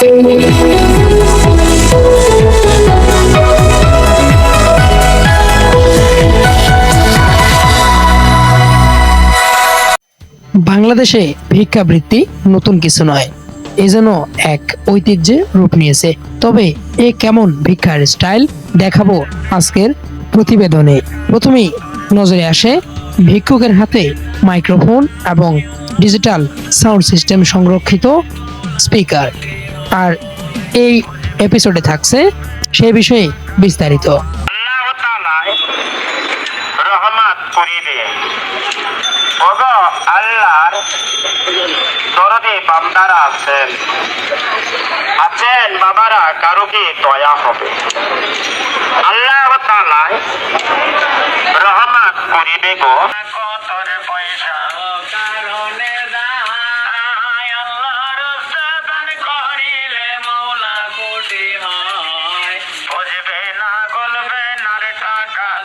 বাংলাদেশে ভিক্ষাবৃত্তি নতুন কিছু নয়, এ যেন এক ঐতিহ্যে রূপ নিয়েছে। তবে এ কেমন ভিক্ষার স্টাইল দেখাবো আজকের প্রতিবেদনে। প্রথমেই নজরে আসে ভিক্ষুকের হাতে মাইক্রোফোন এবং ডিজিটাল সাউন্ড সিস্টেম সংরক্ষিত স্পিকার। আর এই এপিসোডে থাকছে সে বিষয়ে বিস্তারিত। রহমত আছেন। আছেন বাবারা, কারও কি দয়া হবে? আল্লাহ রহমত করিবে গো।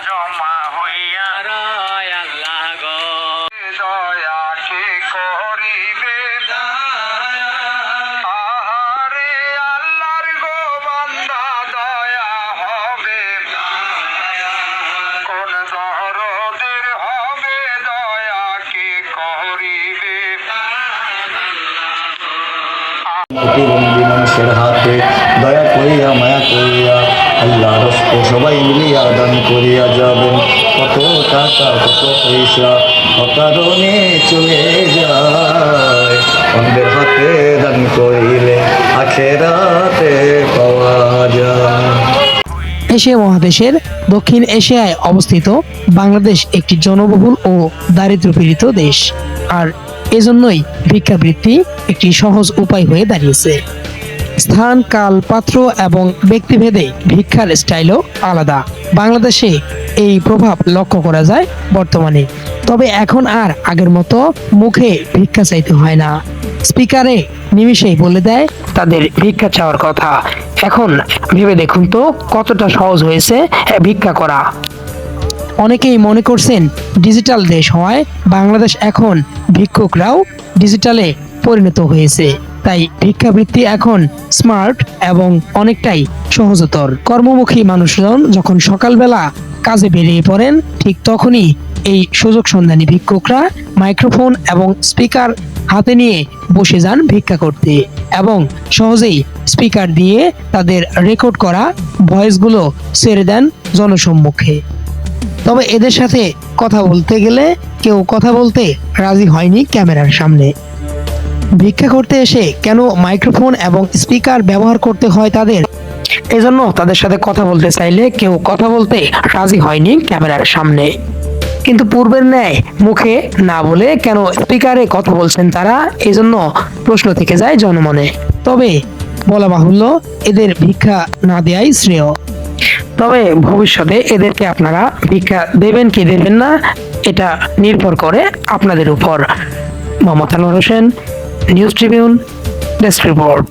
জমা হইয়া রয় আল্লাহ গো। দয়া কে করিবে। আহারে আল্লাহর গো বান্দা দয়া হবে। কোন দরদের হবে দয়া কে করিবে। প্রতিবন্ধী মানুষের হাতে দয়া করিয়া মায়া করিয়া করিয়া যাবেন। কত টাকা, কত পয়সা, অকারণে চলে যায়। অন্ধের হাতে দান করিলে আখেরাতে পাওয়া যায়। এশিয়া মহাদেশের দক্ষিণ এশিয়ায় অবস্থিত বাংলাদেশ একটি জনবহুল ও দারিদ্র্যপীড়িত দেশ। আর এজন্যই ভিক্ষাবৃত্তি একটি সহজ উপায় হয়ে দাঁড়িয়েছে। স্থান, কাল, পাত্র এবং ব্যক্তিভেদে ভিক্ষার স্টাইলও আলাদা। বাংলাদেশে এই প্রভাব লক্ষ্য করা যায় বর্তমানে। তবে এখন আর আগের মতো মুখে ভিক্ষা চাইতে হয় না। স্পিকারে নিমিষেই বলে দেয় তাদের ভিক্ষা চাওয়ার কথা। এখন ভেবে দেখুন তো কতটা সহজ হয়েছে ভিক্ষা করা। অনেকেই মনে করছেন ডিজিটাল দেশ হওয়ায় বাংলাদেশ এখন ভিক্ষুকরাও ডিজিটালে পরিণত হয়েছে। তাই ভিক্ষাবৃত্তি এখন স্মার্ট এবং অনেকটাই সহজতর। কর্মমুখী মানুষজন যখন সকালবেলা কাজে বেরিয়ে পড়েন, ঠিক তখনই এই সুযোগ সন্ধানী ভিক্ষুকরা মাইক্রোফোন এবং স্পিকার হাতে নিয়ে বসে যান ভিক্ষা করতে এবং সহজেই স্পিকার দিয়ে তাদের রেকর্ড করা ভয়েসগুলো ছেড়ে দেন জনসম্মুখে। তবে এদের সাথে কথা বলতে গেলে কেউ কথা বলতে রাজি হয়নি ক্যামেরার সামনে। ভিক্ষা করতে এসে কেন মাইক্রোফোন এবং স্পিকার ব্যবহার করতে হয় তাদের? এজন্য তাদের সাথে কথা বলতে চাইলে কেউ কথা বলতে রাজি হয়নি ক্যামেরার সামনে। কিন্তু পূর্বের ন্যায় মুখে না বলে কেন স্পিকারে কথা বলছেন তারা, এজন্য প্রশ্ন থেকে যায় জনমনে। তবে বলা বাহুল্য, এদের ভিক্ষা না দেয়াই শ্রেয়। তবে ভবিষ্যতে এদেরকে আপনারা ভিক্ষা দেবেন কি দেবেন না, এটা নির্ভর করে আপনাদের উপর। Anwar Hossain news Tribune desk report